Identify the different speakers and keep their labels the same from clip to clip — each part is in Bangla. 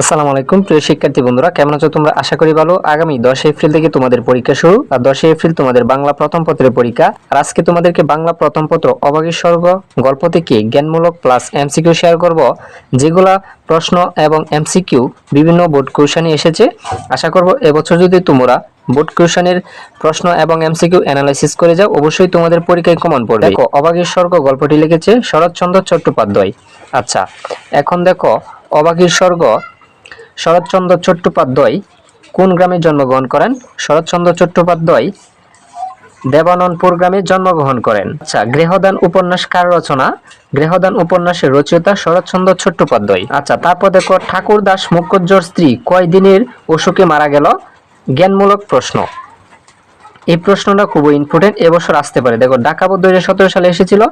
Speaker 1: আসসালামু আলাইকুম, প্রিয় শিক্ষার্থী বন্ধুরা, কেমন আছো তোমরা? আশা করি ভালো। আগামী দশ এপ্রিল থেকে তোমাদের পরীক্ষা শুরু। আর দশই এপ্রিল তোমাদের বাংলা প্রথম পত্রের পরীক্ষা। আর আজকে তোমাদেরকে বাংলা প্রথম পত্র অবাগের স্বর্গ গল্প থেকে জ্ঞানমূলক প্লাস এমসিকিউ শেয়ার করব, যেগুলা প্রশ্ন এবং এমসিকিউ বিভিন্ন বোর্ড কোশ্চেনে এসেছে। আশা করব এবছর যদি তোমরা বোর্ড কোশ্চেনের প্রশ্ন এবং এমসিকিউ অ্যানালাইসিস করে যাও, অবশ্যই তোমাদের পরীক্ষায় কমন পড়বে। দেখো অবাগের স্বর্গ গল্পটি লিখেছে শরৎচন্দ্র চট্টোপাধ্যায়। আচ্ছা এখন দেখো অবাগীর স্বর্গ শরৎচন্দ্র চট্টোপাধ্যায় কোন গ্রামে জন্মগ্রহণ করেন? শরৎচন্দ্র চট্টোপাধ্যায় দেবানন্দপুর গ্রামে জন্মগ্রহণ করেন। আচ্ছা গৃহদান উপন্যাস কার রচনা? গৃহদান উপন্যাসের রচয়িতা শরৎচন্দ্র চট্টোপাধ্যায়। আচ্ছা তারপর দেখো ঠাকুর দাস স্ত্রী কয় দিনের অসুখে মারা গেল? জ্ঞানমূলক প্রশ্ন। এই প্রশ্নটা খুবই ইম্পর্টেন্ট এবছর আসতে পারে। দেখো, ঢাকা বোর্ড দুই হাজার সতেরো সালে এসেছিল,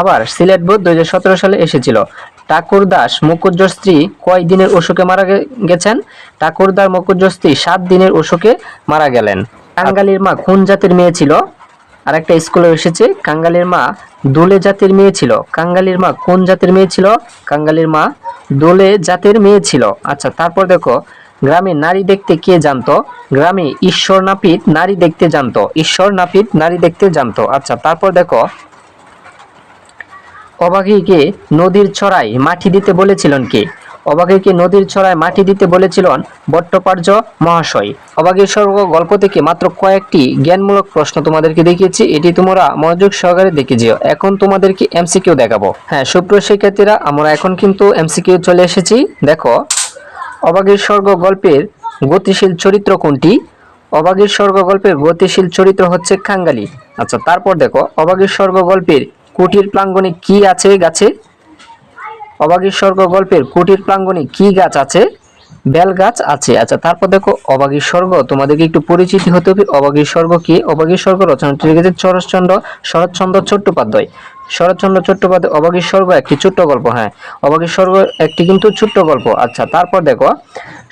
Speaker 1: আবার সিলেট হাজার সতেরো সালে এসেছিল। ঠাকুর দাস মুকুজ্জর স্ত্রী কয় দিনের অসুখে মারা গেছেন? ঠাকুর দাস মুকুজ্জর স্ত্রী সাত দিনের অসুখে মারা গেলেন। কাঙ্গালির মা কোন জাতির মেয়ে ছিল? আর একটা স্কুলে এসেছে, কাঙ্গালির মা দোলে জাতির মেয়ে ছিল। কাঙ্গালির মা কোন জাতির মেয়ে ছিল? কাঙ্গালির মা দোলে জাতির মেয়ে ছিল। আচ্ছা তারপর দেখো, গ্রামে নারী দেখতে কে জানতো? গ্রামে ঈশ্বর নাপিত নারী দেখতে জানতো। ঈশ্বর নাপিত নারী দেখতে জানতো। আচ্ছা তারপর দেখো অবাগীকে নদীর ছড়ায় মাটি দিতে বলেছিলেন কে? অবাগীকে নদীর ছড়ায় মাটি দিতে বলেছিলেন ভট্টাচার্য মহাশয়। অবাগীর স্বর্গ গল্প থেকে মাত্র কয়েকটি জ্ঞানমূলক প্রশ্ন তোমাদেরকে দেখিয়েছি। এটি তোমরা মনোযোগ সহকারে দেখে যেও। এখন তোমাদেরকে এমসিকিউ দেখাবো। হ্যাঁ সুপ্রিয় শিক্ষার্থীরা, আমরা এখন কিন্তু এমসিকিউ চলে এসেছি। দেখো অবাগীর স্বর্গ গল্পের গতিশীল চরিত্র কোনটি? অবাগীর স্বর্গ গল্পের গতিশীল চরিত্র হচ্ছে খাঙ্গালি। আচ্ছা তারপর দেখো অবাগীর স্বর্গ গল্পের কুটির প্রাঙ্গণে কি আছে গাছে? অবাগীর স্বর্গ গল্পের কুটির প্রাঙ্গণে কি গাছ আছে? বেল গাছ আছে। আচ্ছা তারপর দেখো অবাগীর স্বর্গ তোমাদেরকে একটু পরিচিতি হতে হবে। অবাগীর স্বর্গ কি? অবাগীর স্বর্গ রচনাটি লিখেছে শরৎচন্দ্র শরৎচন্দ্র চট্টোপাধ্যায়। শরৎচন্দ্র চট্টোপাধ্যায় অবাগীর স্বর্গ একটি ছোট্ট গল্প হ্যাঁ। অবাগীর স্বর্গ একটি কিন্তু ছোট্ট গল্প। আচ্ছা তারপর দেখো,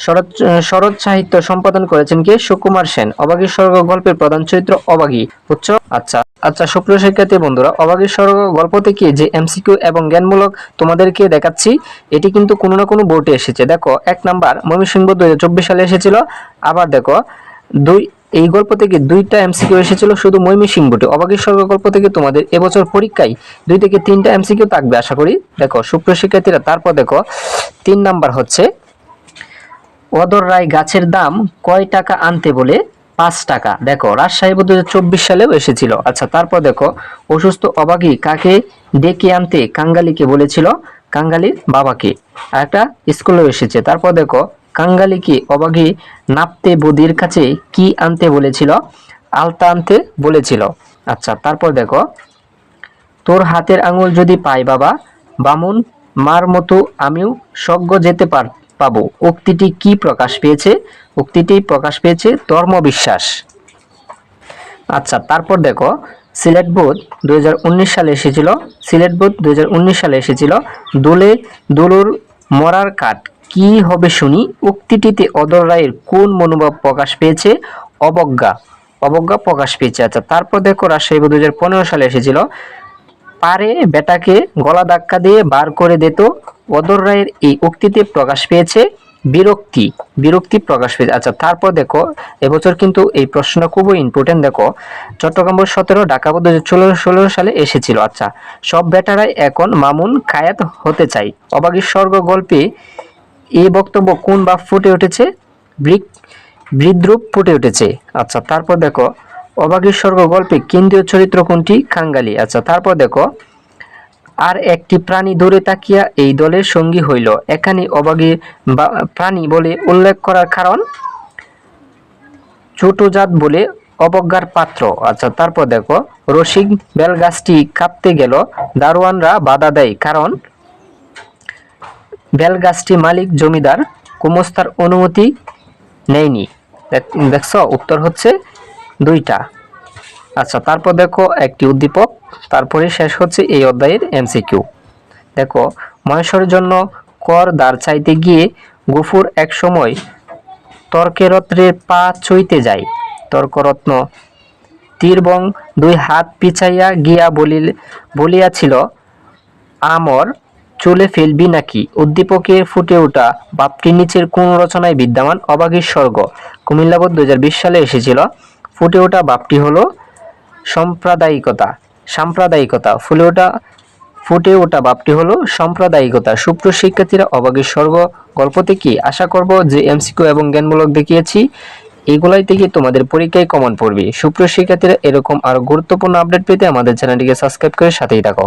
Speaker 1: শরৎ শরৎ সাহিত্য সম্পাদন করেছেন কে? সুকুমার সেন। অবাগীর স্বর্গ গল্পের প্রধান চরিত্র অবাগী, বুঝছ? আচ্ছা আচ্ছা সুপ্রিয় শিক্ষার্থী বন্ধুরা অবাগীর স্বর্গ গল্প থেকে যে এমসিকিউ এবং জ্ঞানমূলক তোমাদেরকে দেখাচ্ছি, এটি কিন্তু কোনো না কোনো বোর্ডে এসেছে। দেখো, এক নাম্বার ময়মনসিংহ দুই হাজার চব্বিশ সালে এসেছিল। আবার দেখো, দুই এই গল্প থেকে দুইটা এমসিকিউ এসেছিল, শুধু ময়মনসিংহ বোর্ডে অবাগীর স্বর্গ গল্প থেকে তোমাদের এবছর পরীক্ষায় দুই থেকে তিনটা এমসিকিউ থাকবে, আশা করি। দেখো, সুপ্রিয় শিক্ষার্থীরা, তারপর দেখো, তিন নাম্বার হচ্ছে, অদর রায় গাছের দাম কয় টাকা আনতে বলে? পাঁচ টাকা। দেখো, রাজশাহী দু চব্বিশ সালেও এসেছিল। আচ্ছা তারপর দেখো, অসুস্থ অবাগী কাকে ডেকে আনতে কাঙ্গালিকে বলেছিল? কাঙ্গালির বাবাকে। আর একটা স্কুলেও এসেছে। তারপর দেখো কাঙ্গালিকে অবাগী নাপতে বদির কাছে কি আনতে বলেছিল? আলতা আনতে বলেছিল। আচ্ছা তারপর দেখো। তোর হাতের আঙুল যদি পাই বাবা, বামুন, মার মতো আমিও স্বর্গ যেতে পার পাবো। উক্তিটি কি প্রকাশ পেয়েছে? উক্তিটি প্রকাশ পেয়েছে ধর্মবিশ্বাস। আচ্ছা তারপর দেখো। সিলেট বোর্ড দু হাজার সালে এসেছিল। সিলেট বোর্ড দু সালে এসেছিল। দোলে দোলুর মরার কাঠ। কি হবে শুনি? উক্তিটিতে অদর রায়ের কোন মনোভাব প্রকাশ পেয়েছে? অবজ্ঞা। অবজ্ঞা প্রকাশ পেয়েছে। আচ্ছা তারপর দেখো রাজশাহী দু হাজার পনেরো সালে এসেছিল। পারে বেটাকে গলা ধাক্কা দিয়ে বার করে দিত। অদর রায়ের এই উক্তিতে প্রকাশ পেয়েছে বিরক্তি। বিরক্তি প্রকাশ পেয়েছে। আচ্ছা তারপর দেখো, এবছর কিন্তু এই প্রশ্নটা খুবই ইম্পর্টেন্ট দেখো। চট্টগ্রাম সতেরো, ঢাকা বোর্ড ষোলো ষোলো সালে এসেছিল। আচ্ছা সব বেটারাই এখন মামুন খায়াত হতে চাই। অবাগীর স্বর্গ গল্পে এই বক্তব্য কোন বা ফুটে উঠেছে? ব্রিক বৃদ্রূপ ফুটে উঠেছে। আচ্ছা তারপর দেখো অবাগীর স্বর্গ গল্পে কেন্দ্রীয় চরিত্র কোনটি? খাঙ্গালি। আচ্ছা তারপর দেখো, আর একটি প্রাণী দূরে তাকিয়া এই দলের সঙ্গী হইল। এখানে অবাগী প্রাণী বলে উল্লেখ করার কারণ ছোট জাত বলে অবজ্ঞার পাত্র। আচ্ছা তারপর দেখো, রসিক বেলগাছটি কাঁপতে গেল। দারোয়ানরা বাধা দেয়। কারণ বেলগাছটি মালিক, জমিদার, কুমস্তার অনুমতি নেয়নি। দেখ- দেখছ, উত্তর হচ্ছে দুইটা। আচ্ছা তারপর দেখো একটি উদ্দীপক, তারপরে শেষ হচ্ছে এই অধ্যায়ের এমসিকিউ দেখো মহেশ্বরের জন্য কর দাঁড় চাইতে গিয়ে গফুর এক সময় তর্কেরত্রে পা চইতে যায়। তর্করত্ন তীরবং দুই হাত পিছাইয়া গিয়া বলিল বলিয়াছিল, আমর চুলে ফেলবি নাকি? উদ্দীপকের ফুটে ওঠা বাপটির নিচের কোন রচনায় বিদ্যমান অবাগের স্বর্গ কুমিল্লা বোর্ড দু সালে এসেছিল। ফুটে ওঠা বাপটি হলো সাম্প্রদায়িকতা সাম্প্রদায়িকতা। ফুলে ওঠা, ফুটে ওঠা বাপটি হলো সাম্প্রদায়িকতা। সুপ্র শিক্ষার্থীরা অবাগের স্বর্গ গল্পতে কি আশা করব যে এমসিকিউ এবং জ্ঞানমূলক দেখিয়েছি। এগুলাই থেকে তোমাদের পরীক্ষায় কমন পড়বে। সুপ্র শিক্ষার্থীরা এরকম আরও গুরুত্বপূর্ণ আপডেট পেতে আমাদের চ্যানেলটিকে সাবস্ক্রাইব করে সাথেই থাকো।